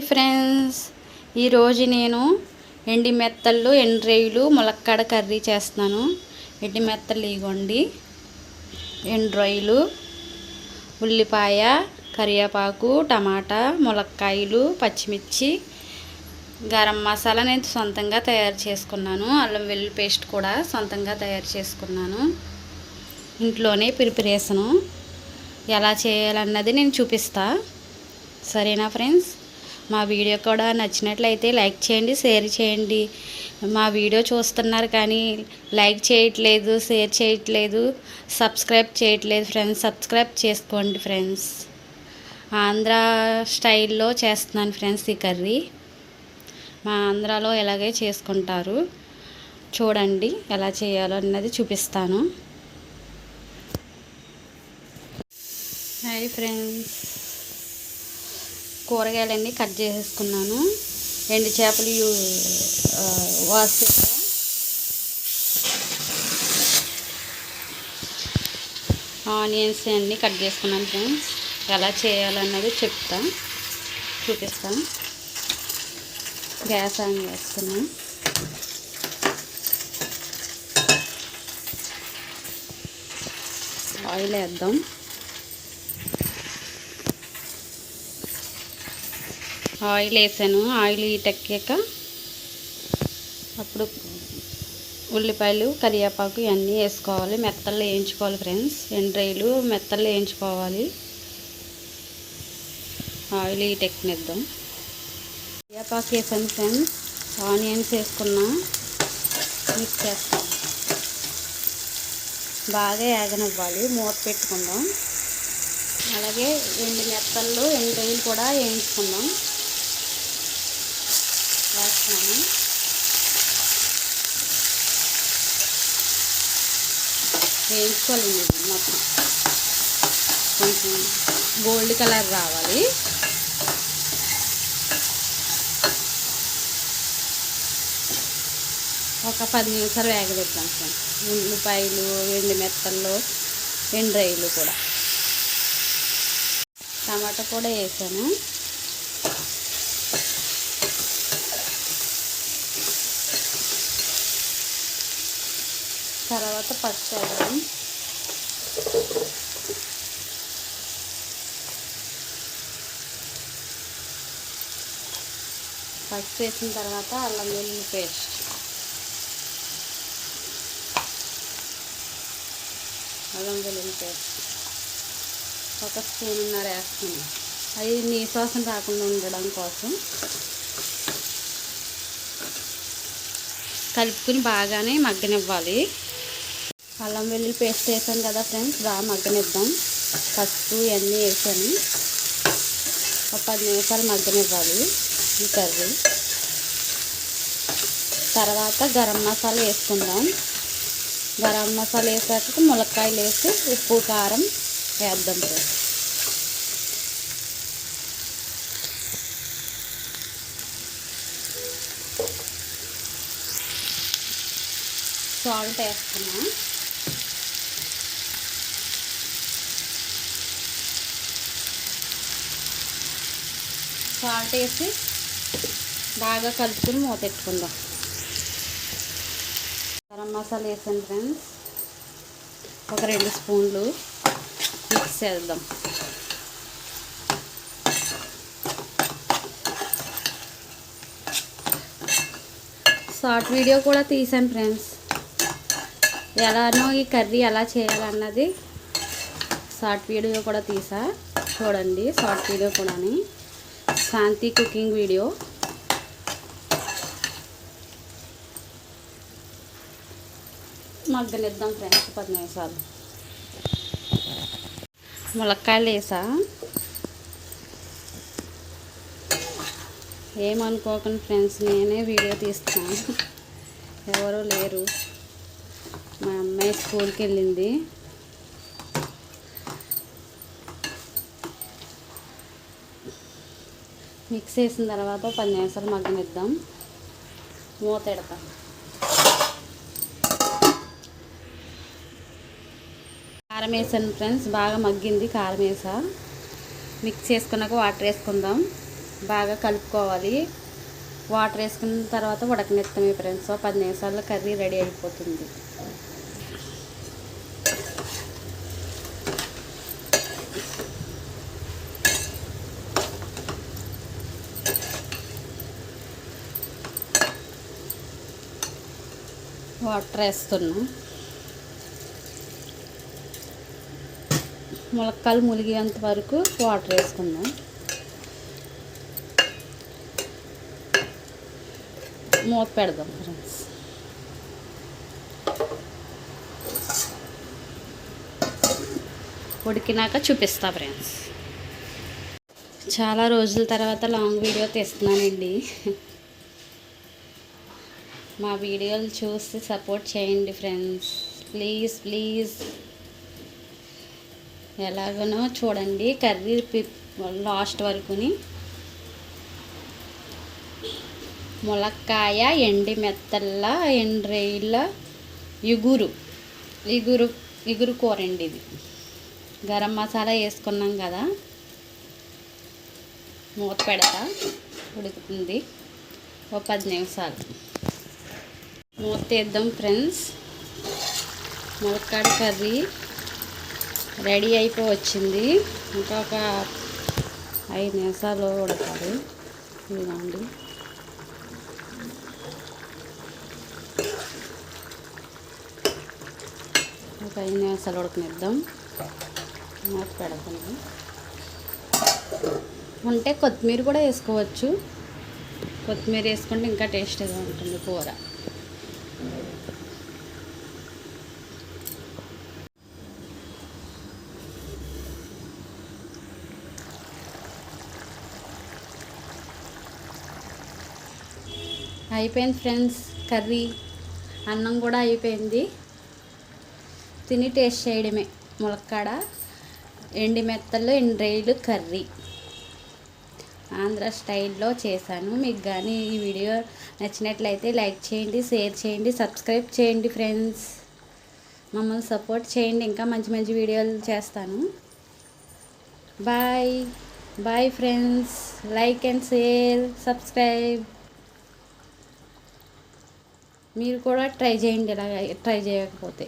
Hi friends ఈరోజు నేను ఎండి మెత్తళ్ళు ఎండ్రేయులు ములక్కాడ కర్రీ చేస్తున్నాను. ఎండి మెత్తలు ఇగోండి ఎండ్రొయ్యలు ఉల్లిపాయ కరివేపాకు టమాటా ములక్కాయలు పచ్చిమిర్చి గరం మసాలా నేను సొంతంగా తయారు చేసుకున్నాను. అల్లం వెల్లుల్లి పేస్ట్ కూడా సొంతంగా తయారు చేసుకున్నాను. ఇంట్లోనే ప్రిపరేషను ఎలా చేయాలన్నది నేను చూపిస్తా. సరేనా ఫ్రెండ్స్ మా వీడియో కూడా నచ్చినట్లయితే లైక్ చేయండి షేర్ చేయండి. మా వీడియో చూస్తున్నారు కానీ లైక్ చేయట్లేదు షేర్ చేయట్లేదు సబ్స్క్రైబ్ చేయట్లేదు ఫ్రెండ్స్. సబ్స్క్రైబ్ చేసుకోండి ఫ్రెండ్స్. ఆంధ్ర స్టైల్లో చేస్తున్నాను ఫ్రెండ్స్ ఈ కర్రీ. మా ఆంధ్రాలో ఎలాగే చేసుకుంటారు చూడండి ఎలా చేయాలో అన్నది చూపిస్తాను. Hi friends. కూరగాయలన్నీ కట్ చేసేసుకున్నాను. ఎండు చేపలు వాష్ చేసా ఆనియన్స్ అన్నీ కట్ చేసుకున్నాను ఫ్రెండ్స్. ఎలా చేయాలన్నది చెప్తా. చూపిస్తాను గ్యాస్ ఆన్ చేస్తున్నాను ఆయిల్ వేద్దాం. ఆయిల్ వేసాను. ఆయిల్ ఇటెక్కాక అప్పుడు ఉల్లిపాయలు కరివేపాకు ఇవన్నీ వేసుకోవాలి. మెత్తల్లో వేయించుకోవాలి ఫ్రెండ్స్. ఎండ్రాయిలు మెత్తల్లో వేయించుకోవాలి. ఆయిల్ టెక్నిద్దాం కరివేపాకు వేసాను ఫ్రెండ్స్. ఆనియన్స్ వేసుకున్నా. మిక్స్ చేస్తాం. బాగా ఏగనివ్వాలి. మూత పెట్టుకుందాం. అలాగే ఎండు మెత్తళ్ళు ఎండు కూడా వేయించుకుందాం. వేస్తున్నాను. వేయించుకోవాలండి ఇది మొత్తం. కొంచెం గోల్డ్ కలర్ రావాలి. ఒక పది నిమిషాలు వేగబెట్టాం సార్ ఉల్లిపాయలు ఎండు మెత్తల్లో ఎండ్రైలు కూడా. టమాటా కూడా వేసాను. తర్వాత పచ్చడి పచ్చి వేసిన తర్వాత అల్లం వెల్లుల్లి పేస్ట్. అల్లం వెల్లుల్లి పేస్ట్. ఒక స్పూన్నర వేస్తున్నాం అది నీ శ్వాసం రాకుండా ఉండడం కోసం కలుపుకుని బాగానే మగ్గనివ్వాలి. అల్లం వెల్లుల్లి పేస్ట్ వేసాం కదా ఫ్రెండ్స్ బాగా మగ్గనిద్దాం. పసుపు ఇవన్నీ వేసాను. ఒక పది నిమిషాలు మగ్గనివ్వాలి ఈ కర్రీ. తర్వాత గరం మసాలా వేసుకుందాం. గరం మసాలా వేసాక ములక్కాయలు వేసి ఉప్పు కారం వేద్దాం ఫ్రెండ్స్. సాల్ట్ వేస్తున్నాం. సాల్ట్ వేసి బాగా కలుపుకుని మూతెట్టుకుందాం గరం మసాలా వేసాను ఫ్రెండ్స్. ఒక రెండు స్పూన్లు మిక్స్ చేద్దాం. షార్ట్ వీడియో కూడా తీసాను ఫ్రెండ్స్. ఎలానో ఈ కర్రీ ఎలా చేయాలన్నది షార్ట్ వీడియో కూడా తీసా. చూడండి షార్ట్ వీడియో కూడాని. Shanti cooking video. మగ్గనిద్దాం ఫ్రెండ్స్ పది నిమిషాలు ములక్కాయలు వేసా. ఏమనుకోకండి ఫ్రెండ్స్ నేనే వీడియో తీస్తున్నాను. ఎవరు లేరు. మా అమ్మాయి స్కూల్కి వెళ్ళింది. మిక్స్ చేసిన తర్వాత పది నిమిషాలు మగ్గనిద్దాం. మూత ఎడతాం కారం వేసాను ఫ్రెండ్స్ బాగా మగ్గింది కారం వేసా మిక్స్ చేసుకున్నాక వాటర్ వేసుకుందాం. బాగా కలుపుకోవాలి. వాటర్ వేసుకున్న తర్వాత ఉడకనెత్తమే ఫ్రెండ్స్. పది నిమిషాల్లో కర్రీ రెడీ అయిపోతుంది. వాటర్ వేస్తున్నాం. ములక్కాలు ములిగేంత వరకు వాటర్ వేసుకుందాం. మూత పెడదాం ఫ్రెండ్స్. ఉడికినాక చూపిస్తా ఫ్రెండ్స్. చాలా రోజుల తర్వాత లాంగ్ వీడియో తీస్తున్నానండి. మా వీడియోలు చూసి సపోర్ట్ చేయండి ఫ్రెండ్స్. Please please. ఎలాగనో చూడండి కర్రీ లాస్ట్ వరకుని. ములక్కాయ ఎండి మెత్తల్ల ఎండ్రేళ్ళ ఇగురు. ఇగురు ఇగురు కూర అండి ఇది. గరం మసాలా వేసుకున్నాం కదా. మూత పెడతా. ఉడుకుతుంది. ఓ పది నిమిషాలు. మూత తీద్దాం ఫ్రెండ్స్. ములక్కాడ కర్రీ రెడీ అయిపో వచ్చింది ఇంకా ఒక ఐదు నిమిషాలు ఉడకాలి. ఇదిగోండి. ఒక ఐదు నిమిషాలు ఉడకనిద్దాం. మూత పెడతాను. ఉంటే కొత్తిమీర కూడా వేసుకోవచ్చు. కొత్తిమీర వేసుకుంటే ఇంకా టేస్టీగా ఉంటుంది కూర. అయిపోయింది ఫ్రెండ్స్ కర్రీ. అన్నం కూడా అయిపోయింది. తిని టేస్ట్ చేయడమే. ములక్కాడ ఎండి మెత్తలు ఎండ్రైలు కర్రీ. ఆంధ్ర స్టైల్లో చేశాను. మీకు కానీ ఈ వీడియో నచ్చినట్లయితే లైక్ చేయండి షేర్ చేయండి సబ్స్క్రైబ్ చేయండి ఫ్రెండ్స్. మమ్మల్ని సపోర్ట్ చేయండి. ఇంకా మంచి మంచి వీడియోలు చేస్తాను. Bye. Bye friends. Like and share. Subscribe. మీరు కూడా ట్రై చేయండి ఇలా ట్రై చేయకపోతే.